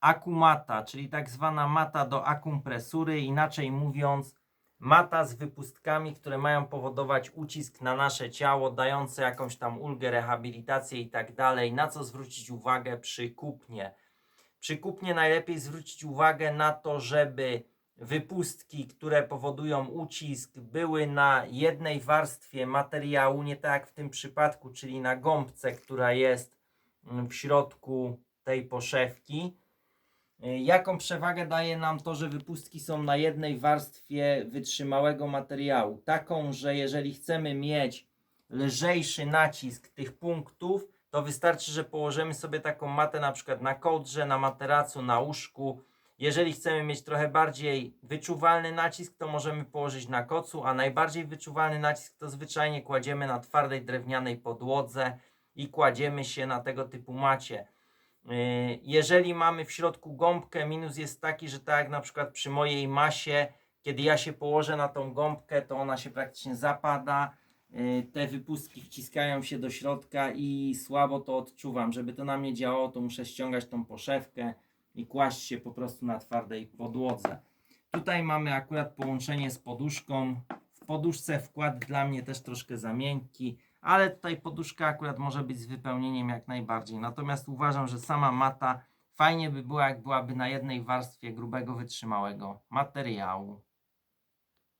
akumata, czyli tak zwana mata do akumpresury, inaczej mówiąc mata z wypustkami, które mają powodować ucisk na nasze ciało, dające jakąś tam ulgę, rehabilitację i tak dalej. Na co zwrócić uwagę przy kupnie? Przy kupnie najlepiej zwrócić uwagę na to, żeby wypustki, które powodują ucisk, były na jednej warstwie materiału, nie tak jak w tym przypadku, czyli na gąbce, która jest w środku tej poszewki. Y, Jaką przewagę daje nam to, że wypustki są na jednej warstwie wytrzymałego materiału? Taką, że jeżeli chcemy mieć lżejszy nacisk tych punktów, to wystarczy, że położymy sobie taką matę na przykład na kołdrze, na materacu, na łóżku. Jeżeli chcemy mieć trochę bardziej wyczuwalny nacisk, to możemy położyć na kocu, a najbardziej wyczuwalny nacisk to zwyczajnie kładziemy na twardej drewnianej podłodze i kładziemy się na tego typu macie. Yy, Jeżeli mamy w środku gąbkę, minus jest taki, że tak jak na przykład przy mojej masie, kiedy ja się położę na tą gąbkę, to ona się praktycznie zapada. Yy, Te wypustki wciskają się do środka i słabo to odczuwam. Żeby to na mnie działało, to muszę ściągać tą poszewkę i kłaść się po prostu na twardej podłodze. Tutaj mamy akurat połączenie z poduszką. Poduszce wkład dla mnie też troszkę za miękki, ale tutaj poduszka akurat może być z wypełnieniem jak najbardziej. Natomiast uważam, że sama mata fajnie by była, jak byłaby na jednej warstwie grubego, wytrzymałego materiału.